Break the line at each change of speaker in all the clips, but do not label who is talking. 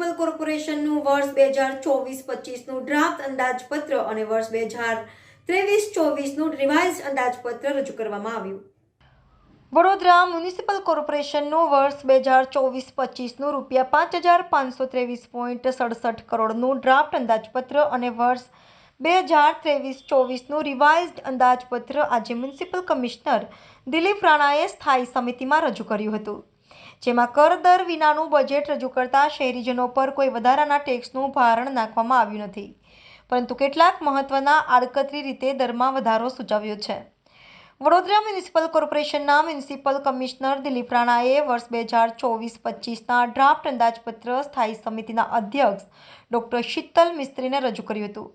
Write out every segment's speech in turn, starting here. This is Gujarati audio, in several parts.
મ્યુનિસિપલ કોર્પોરેશનનું વર્ષ બે હજાર ચોવીસ પચીસનું ડ્રાફ્ટ અંદાજપત્ર અને વર્ષ બે હજાર ત્રેવીસ ચોવીસનું રિવાઇઝ અંદાજપત્ર રજૂ કરવામાં આવ્યું. વડોદરા મ્યુનિસિપલ કોર્પોરેશનનું વર્ષ બે હજાર ચોવીસ પચીસનું રૂપિયા પાંચ હજાર પાંચસો ત્રેવીસ પોઈન્ટ સડસઠ કરોડનું ડ્રાફ્ટ અંદાજપત્ર અને વર્ષ બે હજાર ત્રેવીસ ચોવીસનું રિવાઇઝડ અંદાજપત્ર આજે મ્યુનિસિપલ કમિશનર દિલીપ રાણાએ સ્થાયી સમિતિમાં રજૂ કર્યું હતું. જેમાં કર દર વિનાનું બજેટ રજૂ કરતા શહેરીજનો પર કોઈ વધારાના ટેક્સનું ભારણ નાખવામાં આવ્યું નથી. પરંતુ કેટલાક મહત્વના આડકતરી રીતે દરમાં વધારો સૂચવ્યો છે. વડોદરા મ્યુનિસિપલ કોર્પોરેશનના મ્યુનિસિપલ કમિશનર દિલીપ રાણાએ વર્ષ બે હજાર ચોવીસ પચીસના ડ્રાફ્ટ અંદાજપત્ર સ્થાયી સમિતિના અધ્યક્ષ ડોક્ટર શીતલ મિસ્ત્રીને રજૂ કર્યું હતું.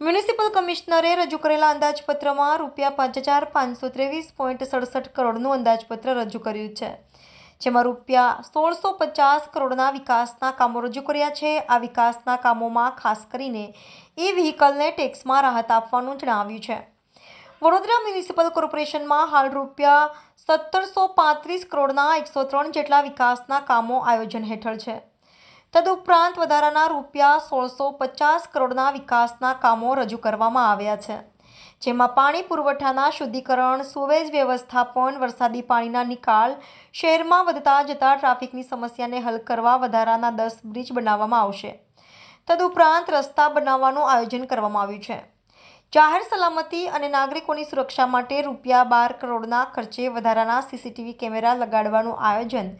મ્યુનિસિપલ કમિશનરે રજૂ કરેલા અંદાજપત્રમાં રૂપિયા પાંચ હજાર પાંચસો ત્રેવીસ પોઈન્ટ સડસઠ કરોડનું અંદાજપત્ર રજૂ કર્યું છે. જેમાં રૂપિયા સોળસો પચાસ કરોડના વિકાસના કામો રજૂ કર્યા છે. આ વિકાસના કામોમાં ખાસ કરીને ઈ વ્હીકલને ટેક્સમાં રાહત આપવાનું જણાવ્યું છે. વડોદરા મ્યુનિસિપલ કોર્પોરેશનમાં હાલ રૂપિયા સત્તરસો પાંત્રીસ કરોડના એકસો ત્રણ જેટલા વિકાસના કામો આયોજન હેઠળ છે. તદુપરાંત વધારાના રૂપિયા સોળસો પચાસ કરોડના વિકાસના કામો રજૂ કરવામાં આવ્યા છે. જેમાં પાણી પુરવઠાના શુદ્ધિકરણ, સુવેજ વ્યવસ્થાપન, વરસાદી પાણીના નિકાલ, શહેરમાં વધતા જતા ટ્રાફિકની સમસ્યાને હલ કરવા વધારાના દસ બ્રિજ બનાવવામાં આવશે. તદુપરાંત રસ્તા બનાવવાનું આયોજન કરવામાં આવ્યું છે. જાહેર સલામતી અને નાગરિકોની સુરક્ષા માટે રૂપિયા બાર કરોડના ખર્ચે વધારાના સીસીટીવી કેમેરા લગાડવાનું આયોજન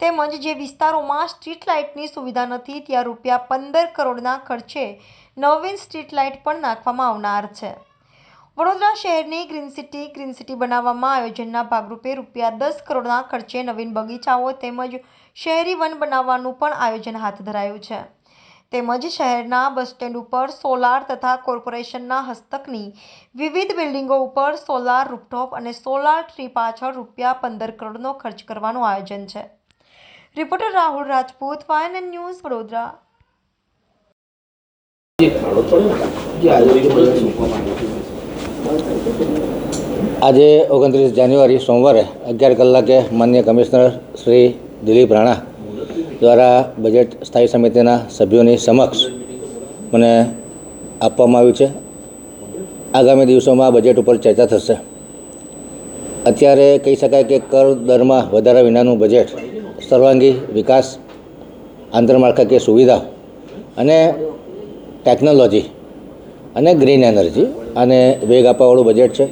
તેમજ જે વિસ્તારોમાં સ્ટ્રીટ લાઇટની સુવિધા નથી, ત્યાં રૂપિયા પંદર કરોડના ખર્ચે નવીન સ્ટ્રીટ લાઇટ પણ નાખવામાં આવનાર છે. વડોદરા શહેરની ગ્રીન સિટી ગ્રીન સિટી બનાવવામાં આયોજનના ભાગરૂપે રૂપિયા દસ કરોડના ખર્ચે નવીન બગીચાઓ તેમજ શહેરી વન બનાવવાનું પણ આયોજન હાથ ધરાયું છે. તેમજ શહેરના બસ સ્ટેન્ડ ઉપર સોલાર તથા કોર્પોરેશનના હસ્તકની વિવિધ બિલ્ડિંગો ઉપર સોલાર રૂપટોપ અને સોલાર ટ્રી પાછળ રૂપિયા પંદર કરોડનો ખર્ચ કરવાનું આયોજન છે. રિપોર્ટર રાહુલ રાજપૂત, વાયન ન્યૂઝ, વડોદરા.
આજે ઓગણત્રીસ જાન્યુઆરી સોમવારે અગિયાર કલાકે માન્ય કમિશનર શ્રી દિલીપ રાણા દ્વારા બજેટ સ્થાયી સમિતિના સભ્યોની સમક્ષ મને આપવામાં આવ્યું છે. આગામી દિવસોમાં બજેટ ઉપર ચર્ચા થશે. અત્યારે કહી શકાય કે કર દરમાં વધારા વિનાનું બજેટ, સર્વાંગી વિકાસ, આંતરમાળખાકીય સુવિધા અને ટેકનોલોજી અને ગ્રીન એનર્જી અને વેગ આપવાવાળું બજેટ છે.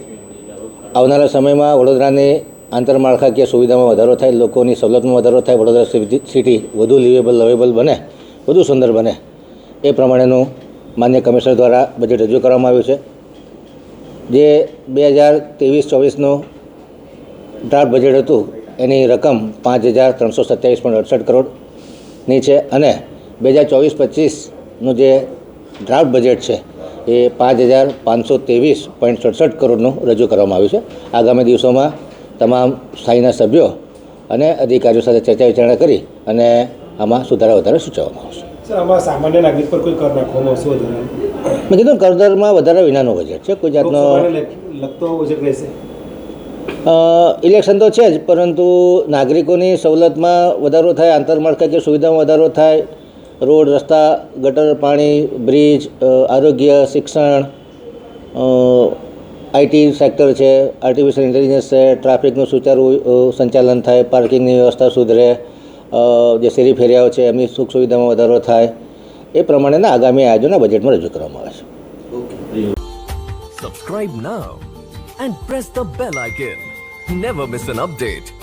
આવનારા સમયમાં વડોદરાની આંતરમાળખાકીય સુવિધામાં વધારો થાય, લોકોની સવલતમાં વધારો થાય, વડોદરા સિટી વધુ લિવેબલ લવેબલ બને, વધુ સુંદર બને, એ પ્રમાણેનું માન્ય કમિશનર દ્વારા બજેટ રજૂ કરવામાં આવ્યું છે. જે બે હજાર ત્રેવીસ ચોવીસનું ડ્રાફ્ટ બજેટ હતું, એની રકમ પાંચ હજાર ત્રણસો સત્યાવીસ પોઈન્ટ અડસઠ કરોડની છે અને બે હજાર ચોવીસ પચીસનું જે ડ્રાફ્ટ બજેટ છે એ પાંચ હજાર પાંચસો ત્રેવીસ પોઈન્ટ સડસઠ કરોડનું રજૂ કરવામાં આવ્યું છે. આગામી દિવસોમાં તમામ સ્થાયીના સભ્યો અને અધિકારીઓ સાથે ચર્ચા વિચારણા કરી અને આમાં સુધારા વધારા સૂચવવામાં આવશે.
સામાન્ય નાગરિક પર કોઈ કર નાખવામાં આવશે વધારે?
મેં કીધું કરદરમાં વધારા વિનાનું બજેટ છે. કોઈ જાતનો
લગતો રહેશે?
ઇલેક્શન તો છે જ પરંતુ નાગરિકોની સવલતમાં વધારો થાય આંતરમાળખાકીય સુવિધામાં વધારો થાય રોડ, રસ્તા, ગટર, પાણી, બ્રિજ આરોગ્ય, શિક્ષણ આઈટી સેક્ટર છે, આર્ટિફિશિયલ ઇન્ટેલિજન્સ છે, ટ્રાફિકનું સુચારું સંચાલન થાય, પાર્કિંગની વ્યવસ્થા સુધરે જે શેરી ફેરિયાઓ છે, એમની સુખ સુવિધામાં વધારો થાય, એ પ્રમાણેના આગામી આયોજનના બજેટમાં રજૂ કરવામાં આવે છે
subscribe now and press the bell icon never miss an update.